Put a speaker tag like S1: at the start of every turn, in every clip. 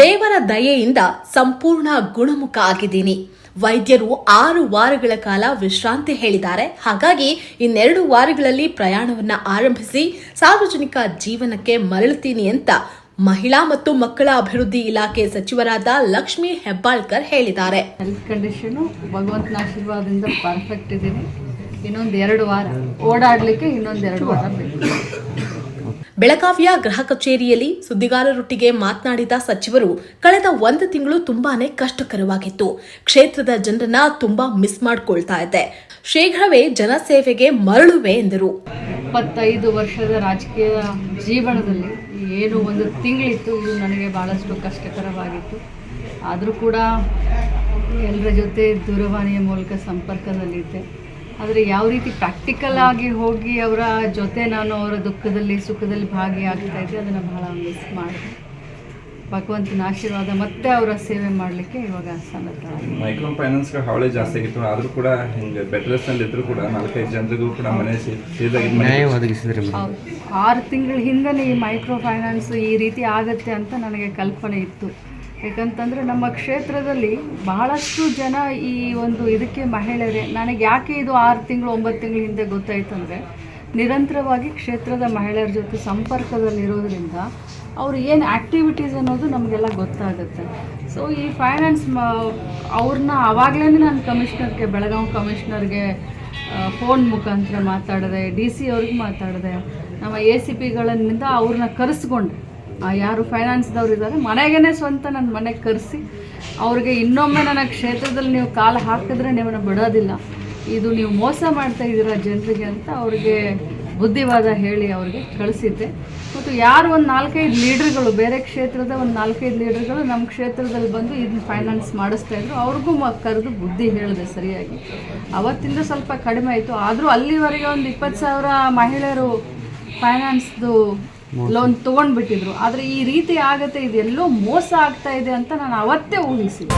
S1: ದೇವರ ದಯೆಯಿಂದ ಸಂಪೂರ್ಣ ಗುಣಮುಖ ಆಗಿದ್ದೀನಿ. ವೈದ್ಯರು ಆರು ವಾರಗಳ ಕಾಲ ವಿಶ್ರಾಂತಿ ಹೇಳಿದ್ದಾರೆ. ಹಾಗಾಗಿ ಇನ್ನೆರಡು ವಾರಗಳಲ್ಲಿ ಪ್ರಯಾಣವನ್ನ ಆರಂಭಿಸಿ ಸಾರ್ವಜನಿಕ ಜೀವನಕ್ಕೆ ಮರಳುತ್ತೀನಿ ಅಂತ ಮಹಿಳಾ ಮತ್ತು ಮಕ್ಕಳ ಅಭಿವೃದ್ಧಿ ಇಲಾಖೆ ಸಚಿವರಾದ ಲಕ್ಷ್ಮಿ ಹೆಬ್ಬಾಳ್ಕರ್ ಹೇಳಿದ್ದಾರೆ.
S2: ಹೆಲ್ತ್ ಕಂಡೀಷನು ಭಗವಂತನ ಆಶೀರ್ವಾದದಿಂದ ಪರ್ಫೆಕ್ಟ್ ಇದ್ದೀನಿ ಇನ್ನೊಂದು ಎರಡು ವಾರ ಓಡಾಡಲಿಕ್ಕೆ ಇನ್ನೊಂದು ಎರಡು ವಾರ ಬೇಕು.
S1: ಬೆಳಗಾವಿಯ ಗೃಹ ಕಚೇರಿಯಲ್ಲಿ ಸುದ್ದಿಗಾರರೊಟ್ಟಿಗೆ ಮಾತನಾಡಿದ ಸಚಿವರು, ಕಳೆದ ಒಂದು ತಿಂಗಳು ತುಂಬಾನೇ ಕಷ್ಟಕರವಾಗಿತ್ತು. ಕ್ಷೇತ್ರದ ಜನರನ್ನ ತುಂಬಾ ಮಿಸ್ ಮಾಡಿಕೊಳ್ತಾ ಇದ್ದೆ ಶೀಘ್ರವೇ ಜನಸೇವೆಗೆ ಮರಳುವೆ ಎಂದರು.
S2: ಇಪ್ಪತ್ತೈದು ವರ್ಷದ ರಾಜಕೀಯ ಜೀವನದಲ್ಲಿ ಏನು ಒಂದು ತಿಂಗಳಿತ್ತು, ಇದು ನನಗೆ ಭಾಳಷ್ಟು ಕಷ್ಟಕರವಾಗಿತ್ತು. ಆದರೂ ಕೂಡ ಎಲ್ಲರ ಜೊತೆ ದೂರವಾಣಿಯ ಮೂಲಕ ಸಂಪರ್ಕದಲ್ಲಿದ್ದೆ. ಆದರೆ ಯಾವ ರೀತಿ ಪ್ರಾಕ್ಟಿಕಲ್ ಆಗಿ ಹೋಗಿ ಅವರ ಜೊತೆ ನಾನು ಅವರ ದುಃಖದಲ್ಲಿ ಸುಖದಲ್ಲಿ ಭಾಗಿಯಾಗ್ತಾ ಇದ್ದೆ ಅದನ್ನು ಬಹಳ ಮಿಸ್ ಮಾಡಿದೆ. ಭಗವಂತನ ಆಶೀರ್ವಾದ ಮತ್ತೆ ಅವರ ಸೇವೆ ಮಾಡಲಿಕ್ಕೆ ಇವಾಗ ಸಮರ್ಥ
S3: ಮೈಕ್ರೋ ಫೈನಾನ್ಸ್ ಹಾವಳಿ ಜಾಸ್ತಿ ಆಗಿತ್ತು. ಆದರೂ ಕೂಡ ಹಿಂಗೆ ಬೆಟ್ರೆಸ್ನಲ್ಲಿ ಇದ್ರು ಕೂಡ ನಾಲ್ಕೈದು ಜನರಿಗೂ ಕೂಡ ಮನೆ
S4: ಒದಗಿಸಿದ್ರಿ
S2: ಆರು ತಿಂಗಳ ಹಿಂದೆ ಈ ಮೈಕ್ರೋ ಫೈನಾನ್ಸ್ ಈ ರೀತಿ ಆಗತ್ತೆ ಅಂತ ನನಗೆ ಕಲ್ಪನೆ ಇತ್ತು. ಯಾಕಂತಂದರೆ ನಮ್ಮ ಕ್ಷೇತ್ರದಲ್ಲಿ ಬಹಳಷ್ಟು ಜನ ಈ ಒಂದು ಇದಕ್ಕೆ ಮಹಿಳೆಯರೇ. ನನಗೆ ಯಾಕೆ ಇದು ಆರು ತಿಂಗಳು, ಒಂಬತ್ತು ತಿಂಗಳ ಹಿಂದೆ ಗೊತ್ತಾಯ್ತು ಅಂದರೆ ನಿರಂತರವಾಗಿ ಕ್ಷೇತ್ರದ ಮಹಿಳೆಯರ ಜೊತೆ ಸಂಪರ್ಕದಲ್ಲಿರೋದ್ರಿಂದ ಅವ್ರು ಏನು ಆ್ಯಕ್ಟಿವಿಟೀಸ್ ಅನ್ನೋದು ನಮಗೆಲ್ಲ ಗೊತ್ತಾಗುತ್ತೆ. ಸೊ ಈ ಫೈನಾನ್ಸ್ ಮ ಅವ್ರನ್ನ ಆವಾಗಲೇ ನಾನು ಕಮಿಷ್ನರ್ಗೆ ಬೆಳಗಾವಿ ಕಮಿಷ್ನರ್ಗೆ ಫೋನ್ ಮುಖಾಂತರ ಮಾತಾಡಿದೆ ಡಿ ಸಿ ಅವ್ರಿಗೆ ಮಾತಾಡಿದೆ, ನಮ್ಮ ಎ ಸಿ ಪಿಗಳಿಂದ ಅವ್ರನ್ನ ಕರೆಸ್ಕೊಂಡೆ. ಯಾರು ಫೈನಾನ್ಸ್ದವ್ರು ಇದ್ದಾರೆ ಮನೆಗೇ ಸ್ವಂತ ನನ್ನ ಮನೆಗೆ ಕರೆಸಿ, ಅವ್ರಿಗೆ ಇನ್ನೊಮ್ಮೆ ನನ್ನ ಕ್ಷೇತ್ರದಲ್ಲಿ ನೀವು ಕಾಲು ಹಾಕಿದ್ರೆ ನಿಮ್ಮನ್ನು ಬಿಡೋದಿಲ್ಲ. ಇದು ನೀವು ಮೋಸ ಮಾಡ್ತಾ ಇದ್ದೀರಾ ಜನರಿಗೆ ಅಂತ ಅವ್ರಿಗೆ ಬುದ್ಧಿವಾದ ಹೇಳಿ ಅವ್ರಿಗೆ ಕಳಿಸಿದ್ದೆ. ಮತ್ತು ಯಾರು ಒಂದು ನಾಲ್ಕೈದು ಲೀಡ್ರ್ಗಳು, ಬೇರೆ ಕ್ಷೇತ್ರದ ಒಂದು ನಾಲ್ಕೈದು ಲೀಡ್ರ್ಗಳು ನಮ್ಮ ಕ್ಷೇತ್ರದಲ್ಲಿ ಬಂದು ಇದನ್ನ ಫೈನಾನ್ಸ್ ಮಾಡಿಸ್ತಾ ಇದ್ರು, ಅವ್ರಿಗೂ ಕರೆದು ಬುದ್ಧಿ ಹೇಳಿದೆ ಸರಿಯಾಗಿ. ಅವತ್ತಿಂದ ಸ್ವಲ್ಪ ಕಡಿಮೆ ಆಯಿತು, ಆದರೂ ಅಲ್ಲಿವರೆಗೆ ಒಂದು ಇಪ್ಪತ್ತು ಸಾವಿರ ಮಹಿಳೆಯರು ಫೈನಾನ್ಸ್ದು ಲೋನ್ ತಗೊಂಡ್ಬಿಟ್ಟಿದ್ರು. ಆದರೆ ಈ ರೀತಿ ಆಗತ್ತೆ ಇದೆಲ್ಲೋ ಮೋಸ ಆಗ್ತಾ ಇದೆ ಅಂತ ನಾನು ಅವತ್ತೇ ಊಹಿಸಿದೆ.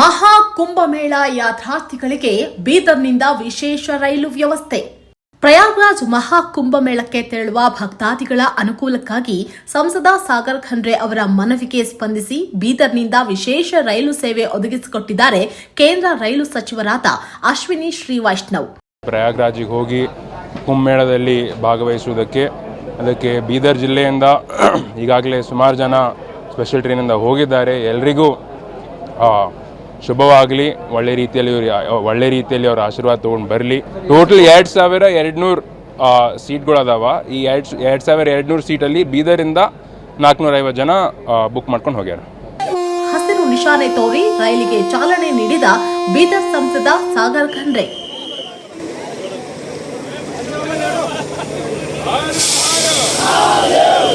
S1: ಮಹಾ ಕುಂಭಮೇಳ ಯಾತ್ರಾರ್ಥಿಗಳಿಗೆ ಬೀದರ್ನಿಂದ ವಿಶೇಷ ರೈಲು ವ್ಯವಸ್ಥೆ. ಪ್ರಯಾಗ್ರಾಜ್ ಮಹಾ ಕುಂಭಮೇಳಕ್ಕೆ ತೆರಳುವ ಭಕ್ತಾದಿಗಳ ಅನುಕೂಲಕ್ಕಾಗಿ ಸಂಸದ ಸಾಗರ್ ಖಂಡ್ರೆ ಅವರ ಮನವಿಗೆ ಸ್ಪಂದಿಸಿ ಬೀದರ್ನಿಂದ ವಿಶೇಷ ರೈಲು ಸೇವೆ ಒದಗಿಸಿಕೊಟ್ಟಿದ್ದಾರೆ ಕೇಂದ್ರ ರೈಲು ಸಚಿವರಾದ ಅಶ್ವಿನಿ ಶ್ರೀವೈಷ್ಣವ್
S5: ಪ್ರಯಾಗ್ರಾಜಿಗೆ ಹೋಗಿ ಕುಂಭಮೇಳದಲ್ಲಿ ಭಾಗವಹಿಸುವುದಕ್ಕೆ. ಅದಕ್ಕೆ ಬೀದರ್ ಜಿಲ್ಲೆಯಿಂದ ಈಗಾಗಲೇ ಸುಮಾರು ಜನ ಸ್ಪೆಷಲ್ ಟ್ರೈನಿಂದ ಹೋಗಿದ್ದಾರೆ. ಎಲ್ರಿಗೂ ಶುಭವಾಗಲಿ. ಒಳ್ಳೆ ರೀತಿಯಲ್ಲಿ ಇವ್ರು ಒಳ್ಳೆ ರೀತಿಯಲ್ಲಿ ಅವ್ರ ಆಶೀರ್ವಾದ ತೊಗೊಂಡು ಬರಲಿ. ಟೋಟಲ್ ಎರಡು ಸಾವಿರ ಎರಡು ನೂರು ಸೀಟ್ಗಳು ಅದಾವ. ಈ ಎರಡು ಎರಡು ಸಾವಿರ ಎರಡು ನೂರು ಸೀಟಲ್ಲಿ ಬೀದರಿಂದ ನಾಲ್ಕುನೂರೈವತ್ತು ಜನ ಬುಕ್ ಮಾಡ್ಕೊಂಡು ಹೋಗ್ಯಾರ.
S1: ಹಸಿರು ನಿಶಾನೆ ತೋರಿ ರೈಲಿಗೆ ಚಾಲನೆ ನೀಡಿದ ಬೀದರ್ ಸಂಸದ ಸಾಗರ್ ಖಂಡ್ರೆ. ಈ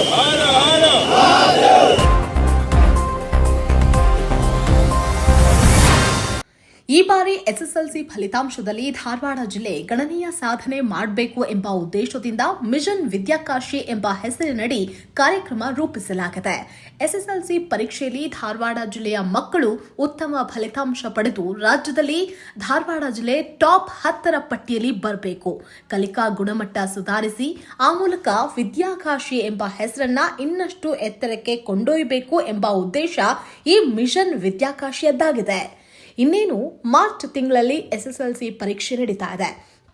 S1: ಎಸ್ಎಸ್ಎಲ್ಸಿ ಫಲಿತಾಂಶದಲ್ಲಿ ಧಾರವಾಡ ಜಿಲ್ಲೆ ಗಣನೀಯ ಸಾಧನೆ ಮಾಡಬೇಕು ಎಂಬ ಉದ್ದೇಶದಿಂದ ಮಿಷನ್ ವಿದ್ಯಾಕಾಶಿ ಎಂಬ ಹೆಸರಿನಡಿ ಕಾರ್ಯಕ್ರಮ ರೂಪಿಸಲಾಗಿದೆ. ಎಸ್ಎಸ್ಎಲ್ಸಿ ಪರೀಕ್ಷೆಯಲ್ಲಿ ಧಾರವಾಡ ಜಿಲ್ಲೆಯ ಮಕ್ಕಳು ಉತ್ತಮ ಫಲಿತಾಂಶ ಪಡೆದು ರಾಜ್ಯದಲ್ಲಿ ಧಾರವಾಡ ಜಿಲ್ಲೆ ಟಾಪ್ ಹತ್ತರ ಪಟ್ಟಿಯಲ್ಲಿ ಬರಬೇಕು. ಕಲಿಕಾ ಗುಣಮಟ್ಟ ಸುಧಾರಿಸಿ ಆ ಮೂಲಕ ವಿದ್ಯಾಕಾಶಿ ಎಂಬ ಹೆಸರನ್ನ ಇನ್ನಷ್ಟು ಎತ್ತರಕ್ಕೆ ಕೊಂಡೊಯ್ಯಬೇಕು ಎಂಬ ಉದ್ದೇಶ ಈ ಮಿಷನ್ ವಿದ್ಯಾಕಾಶಿಯದ್ದಾಗಿದೆ. ಇನ್ನೇನು ಮಾರ್ಚ್ ತಿಂಗಳಲ್ಲಿ ಎಸ್ಎಸ್ಎಲ್ಸಿ ಪರೀಕ್ಷೆ ನಡೀತಾ ಇದೆ.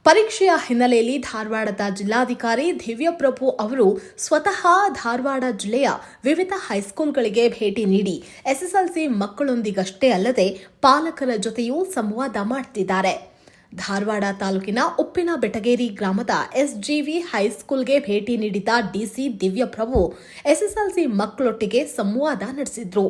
S1: ಪರೀಕ್ಷೆಯ ಹಿನ್ನೆಲೆಯಲ್ಲಿ ಧಾರವಾಡದ ಜಿಲ್ಲಾಧಿಕಾರಿ ದಿವ್ಯಪ್ರಭು ಅವರು ಸ್ವತಃ ಧಾರವಾಡ ಜಿಲ್ಲೆಯ ವಿವಿಧ ಹೈಸ್ಕೂಲ್ಗಳಿಗೆ ಭೇಟಿ ನೀಡಿ ಎಸ್ಎಸ್ಎಲ್ಸಿ ಮಕ್ಕಳೊಂದಿಗಷ್ಟೇ ಅಲ್ಲದೆ ಪಾಲಕರ ಜೊತೆಯೂ ಸಂವಾದ ಮಾಡ್ತಿದ್ದಾರೆ. ಧಾರವಾಡ ತಾಲೂಕಿನ ಉಪ್ಪಿನ ಬೆಟಗೇರಿ ಗ್ರಾಮದ ಎಸ್ಜಿವಿ ಹೈಸ್ಕೂಲ್ಗೆ ಭೇಟಿ ನೀಡಿದ ಡಿಸಿ ದಿವ್ಯಪ್ರಭು ಎಸ್ಎಸ್ಎಲ್ಸಿ ಮಕ್ಕಳೊಟ್ಟಿಗೆ ಸಂವಾದ ನಡೆಸಿದ್ರು.